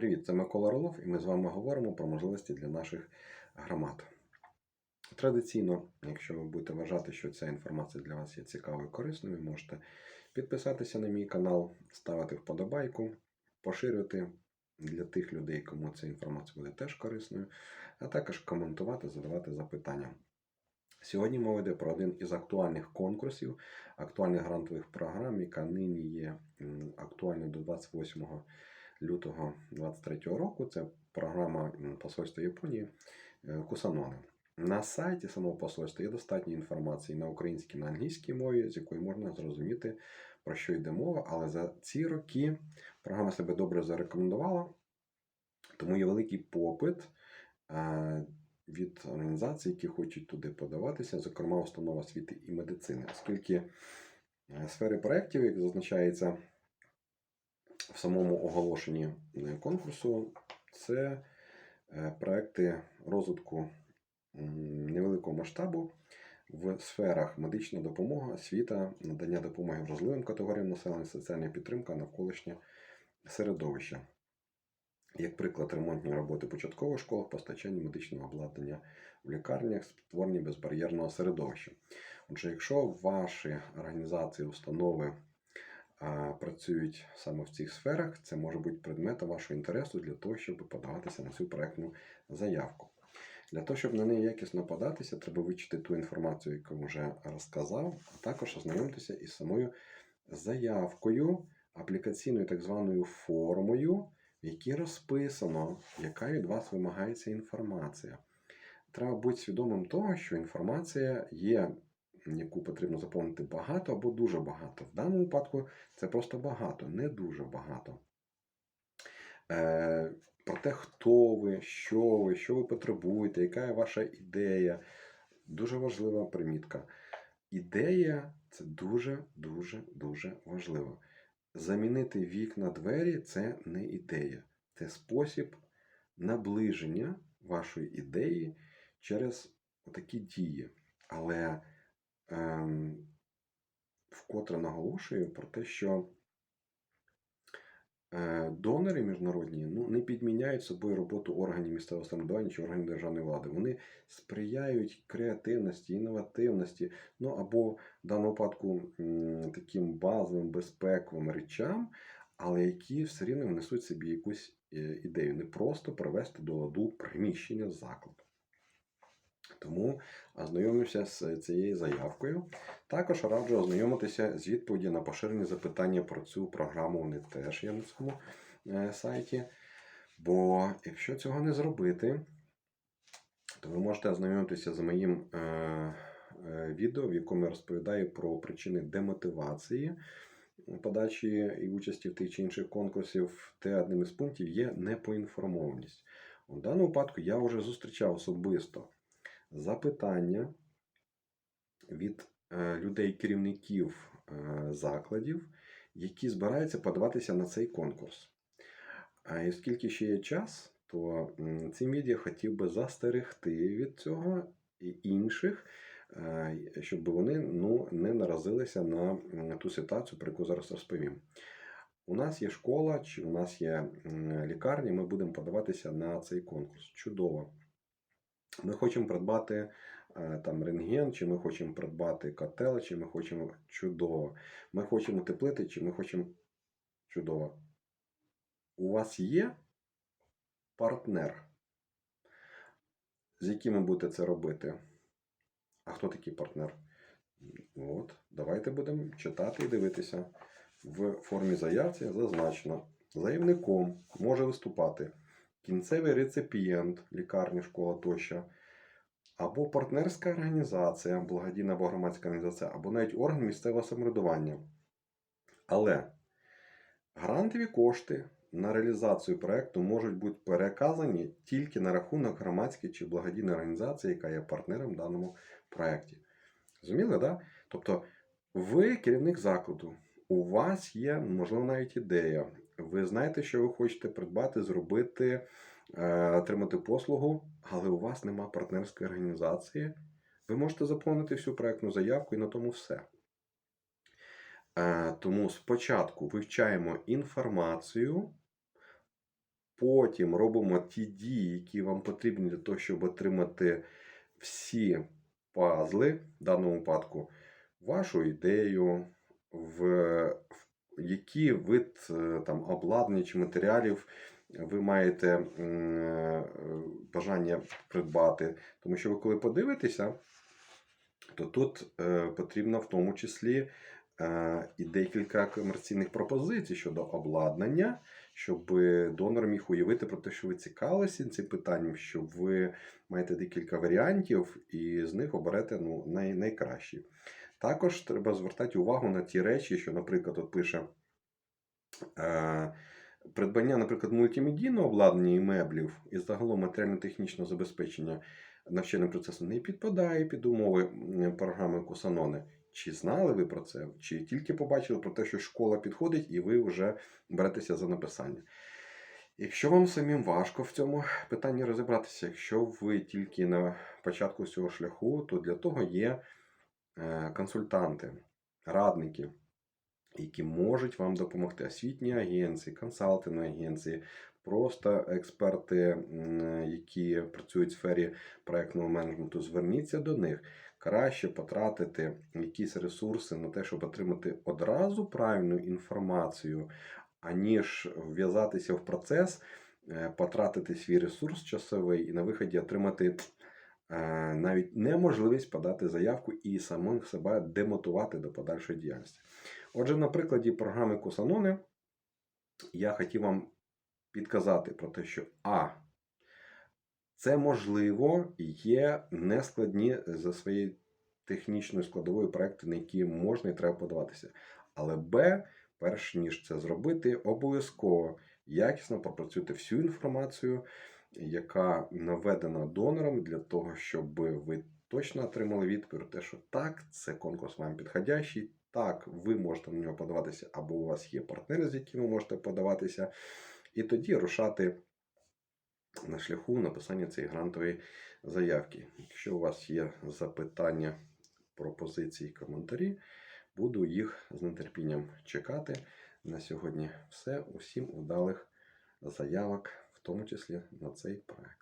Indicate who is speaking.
Speaker 1: Привіт, це Микола Орлов, і ми з вами говоримо про можливості для наших громад. Традиційно, якщо ви будете вважати, що ця інформація для вас є цікавою і корисною, ви можете підписатися на мій канал, ставити вподобайку, поширювати для тих людей, кому ця інформація буде теж корисною, а також коментувати, задавати запитання. Сьогодні мова йде про один із актуальних конкурсів, актуальних грантових програм, яка нині є м, актуальною до 28 лютого 2023 року. Це програма Посольства Японії е, Кусаноне. На сайті самого посольства є достатньо інформації на українській на англійській мові, з якої можна зрозуміти, про що йде мова. Але за ці роки програма себе добре зарекомендувала, тому є великий попит е, від організацій, які хочуть туди подаватися, зокрема установа освіти і медицини, оскільки е, сфери проєктів, як зазначається в самому оголошенні е, конкурсу, це е, проекти розвитку невеликого масштабу в сферах медична допомога, освіта, надання допомоги вразливим категоріям населення, соціальна підтримка, навколишнє середовище. Як приклад, ремонтні роботи початкових школах, постачання медичного обладнання в лікарнях, створення безбар'єрного середовища. Отже, якщо ваші організації, установи працюють саме в цих сферах, це може бути предметом вашого інтересу для того, щоб подаватися на цю проектну заявку. Для того, щоб на неї якісно податися, треба вивчити ту інформацію, яку вже розказав, а також ознайомитися із самою заявкою, аплікаційною так званою формою, в якій розписано, яка від вас вимагається інформація. Треба бути свідомим того, що інформація є, яку потрібно заповнити багато або дуже багато. В даному випадку це просто багато, не дуже багато. Е, про те, хто ви, що ви, що ви потребуєте, яка є ваша ідея. Дуже важлива примітка. Ідея це дуже, дуже, важливо. Замінити вікна двері це не ідея. Це спосіб наближення вашої ідеї через такі дії. Але вкотре наголошую про те, що е, донори міжнародні ну, не підміняють собою роботу органів місцевого самоврядування чи органів державної влади. Вони сприяють креативності, інновативності, ну або в даному випадку таким базовим безпековим речам, але які все рівно внесуть собі якусь е, ідею, не просто привести до ладу приміщення закладу. Тому ознайомився з цією заявкою. Також раджу ознайомитися з відповіді на поширені запитання про цю програму. Вони теж є на цьому е, сайті. Бо якщо цього не зробити, то ви можете ознайомитися з моїм е, е, відео, в якому я розповідаю про причини демотивації подачі і участі в тих чи інших конкурсів, те одним із пунктів є непоінформованість. У даному випадку я вже зустрічав особисто запитання від е, людей-керівників е, закладів, які збираються подаватися на цей конкурс. А оскільки ще є час, то м, цим відео хотів би застерегти від цього і інших, е, щоб вони ну, не наразилися на ту ситуацію, про яку зараз розповім. У нас є школа, чи у нас є лікарня, ми будемо подаватися на цей конкурс. Чудово. Ми хочемо придбати е, там рентген, чи ми хочемо придбати котел, чи ми хочемо чудово. Ми хочемо теплити, чи ми хочемо чудово. У вас є партнер, з яким ви будете це робити. А хто такий партнер? От, давайте будемо читати і дивитися. В формі заявці зазначено. Заявником може виступати кінцевий реципієнт, лікарня, школа тощо, або партнерська організація, благодійна або громадська організація, або навіть орган місцевого самоврядування. Але грантові кошти на реалізацію проєкту можуть бути переказані тільки на рахунок громадської чи благодійної організації, яка є партнером в даному проєкті. Зрозуміли, так? Да? Тобто, ви керівник закладу, у вас є, можливо, навіть ідея. Ви знаєте, що ви хочете придбати, зробити, е, отримати послугу, але у вас нема партнерської організації. Ви можете заповнити всю проєктну заявку і на тому все. Е, Тому спочатку вивчаємо інформацію потім робимо ті дії, які вам потрібні для того, щоб отримати всі пазли, в даному випадку, вашу ідею, в, який вид е, там, обладнання чи матеріалів ви маєте е, бажання придбати. Тому що ви коли подивитеся, то тут е, потрібно в тому числі і декілька комерційних пропозицій щодо обладнання, щоб донор міг уявити про те, що ви цікавилися цим питанням, що ви маєте декілька варіантів і з них оберете ну, най, найкращі. Також треба звертати увагу на ті речі, що, наприклад, от пише. Е, Придбання, наприклад, мультимедійного обладнання і меблів і загалом матеріально-технічного забезпечення навчальним процесом не підпадає під умови програми Кусанони. Чи знали ви про це, чи тільки побачили про те, що школа підходить, і ви вже беретеся за написання. Якщо вам самим важко в цьому питанні розібратися, якщо ви тільки на початку цього шляху, то для того є консультанти, радники, які можуть вам допомогти. Освітні агенції, консалтингові агенції, просто експерти, які працюють в сфері проектного менеджменту, зверніться до них. Краще потратити якісь ресурси на те, щоб отримати одразу правильну інформацію, аніж вв'язатися в процес, е, потратити свій ресурс часовий і на виході отримати е, навіть неможливість подати заявку і самим себе демотувати до подальшої діяльності. Отже, на прикладі програми Кусанони я хотів вам підказати про те, що А. Це можливо є нескладні за своєю технічною складовою проекти, на які можна і треба подаватися. Але Б, перш ніж це зробити, обов'язково якісно пропрацюйте всю інформацію, яка наведена донором, для того, щоб ви точно отримали відповідь про те, що так, це конкурс вам підходящий. Так, ви можете на нього подаватися, або у вас є партнери, з якими можете подаватися, і тоді рушати на шляху написання цієї грантової заявки. Якщо у вас є запитання, пропозиції, коментарі, буду їх з нетерпінням чекати. На сьогодні все. Усім удалих заявок, в тому числі на цей проект.